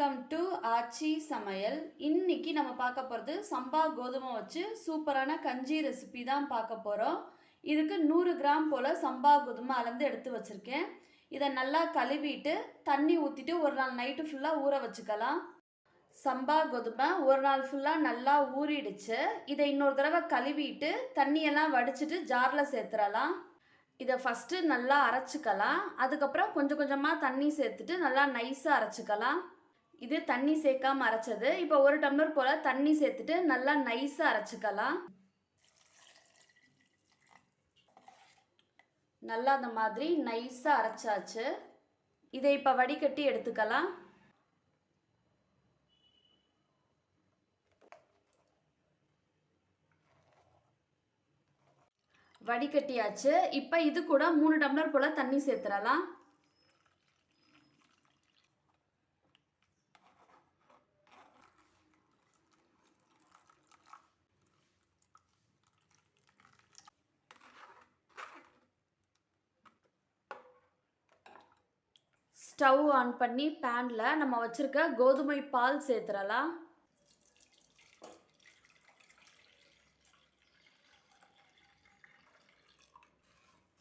Welcome to ஆச்சி சமையல். இன்னைக்கு நம்ம பார்க்க போகிறது சம்பா கோதுமை வச்சு சூப்பரான கஞ்சி ரெசிபி தான் பார்க்க போகிறோம் இதுக்கு நூறு கிராம் போல் சம்பா கோதுமை அளந்து எடுத்து வச்சுருக்கேன். இதை நல்லா கழுவிட்டு தண்ணி ஊற்றிட்டு ஒரு நாள் நைட்டு ஃபுல்லாக ஊற வச்சுக்கலாம். சம்பா கோதுமை ஒரு நாள் ஃபுல்லாக நல்லா ஊறிடுச்சு. இதை இன்னொரு தடவை கழுவிட்டு தண்ணியெல்லாம் வடிச்சிட்டு ஜாரில் சேர்த்துடலாம். இதை ஃபஸ்ட்டு நல்லா அரைச்சிக்கலாம். அதுக்கப்புறம் கொஞ்சம் கொஞ்சமாக தண்ணி சேர்த்துட்டு நல்லா நைஸாக அரைச்சிக்கலாம். இது தண்ணி சேர்க்காம அரைச்சது. இப்போ ஒரு டம்ளர் போல் தண்ணி சேர்த்துட்டு நல்லா நைஸாக அரைச்சிக்கலாம். நல்லா அந்த மாதிரி நைஸாக அரைச்சாச்சு. இதை இப்போ வடிகட்டி எடுத்துக்கலாம். வடிகட்டியாச்சு. இப்போ இது கூட மூணு டம்ளர் போல் தண்ணி சேர்த்துடலாம். ஸ்டவ் ஆன் பண்ணி பேனில் நம்ம வச்சுருக்க கோதுமை பால் சேர்த்துடலாம்.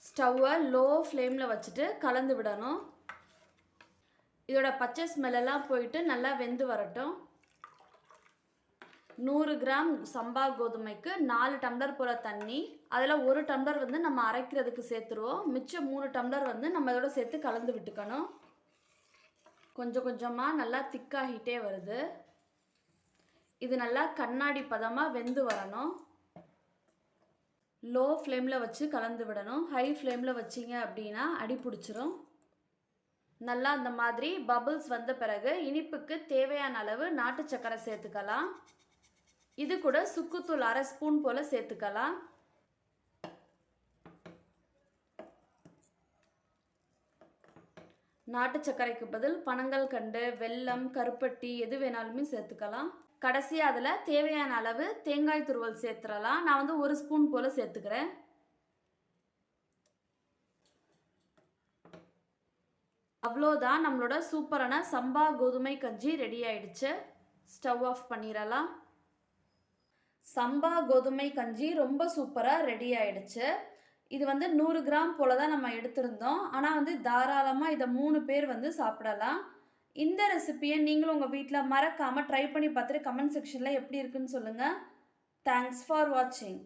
ஸ்டவ்வை லோ ஃப்ளேமில் வச்சுட்டு கலந்து விடணும். இதோட பச்சை ஸ்மெல்லெல்லாம் போயிட்டு நல்லா வெந்து வரட்டும். நூறு கிராம் சம்பா கோதுமைக்கு நாலு டம்ளர் போல் தண்ணி. அதில் ஒரு டம்ளர் வந்து நம்ம அரைக்கிறதுக்கு சேர்த்துருவோம். மிச்சம் மூணு டம்ளர் வந்து நம்ம இதோட சேர்த்து கலந்து விட்டுக்கணும். கொஞ்சம் கொஞ்சமாக நல்லா திக்காகிட்டே வருது. இது நல்லா கண்ணாடி பதமாக வெந்து வரணும். லோ ஃப்ளேமில் வச்சு கலந்து விடணும். ஹை ஃப்ளேமில் வச்சிங்க அப்படின்னா அடி பிடிச்சிரும். நல்லா அந்த மாதிரி பபுள்ஸ் வந்த பிறகு இனிப்புக்கு தேவையான அளவு நாட்டு சக்கரை சேர்த்துக்கலாம். இது கூட சுக்குத்தூள் அரை ஸ்பூன் போல் சேர்த்துக்கலாம். நாட்டு சர்க்கரைக்கு பதில் பனங்கள் கண்டு வெல்லம் கருப்பட்டி எது வேணாலுமே சேர்த்துக்கலாம். கடைசி அதில் தேவையான அளவு தேங்காய் துருவல் சேர்த்துடலாம். நான் வந்து ஒரு ஸ்பூன் போல் சேர்த்துக்கிறேன். அவ்வளோதான் நம்மளோட சூப்பரான சம்பா கோதுமை கஞ்சி ரெடி ஆயிடுச்சு. ஸ்டவ் ஆஃப் பண்ணிடலாம். சம்பா கோதுமை கஞ்சி ரொம்ப சூப்பராக ரெடி ஆயிடுச்சு. இது வந்து நூறு கிராம் போல் தான் நம்ம எடுத்திருந்தோம். ஆனால் வந்து தாராளமாக இதை மூணு பேர் வந்து சாப்பிடலாம். இந்த ரெசிப்பியை நீங்களும் உங்கள் வீட்டில் மறக்காமல் ட்ரை பண்ணி பார்த்துட்டு கமெண்ட் செக்ஷனில் எப்படி இருக்குன்னு சொல்லுங்கள் தேங்க்ஸ் ஃபார் வாட்சிங்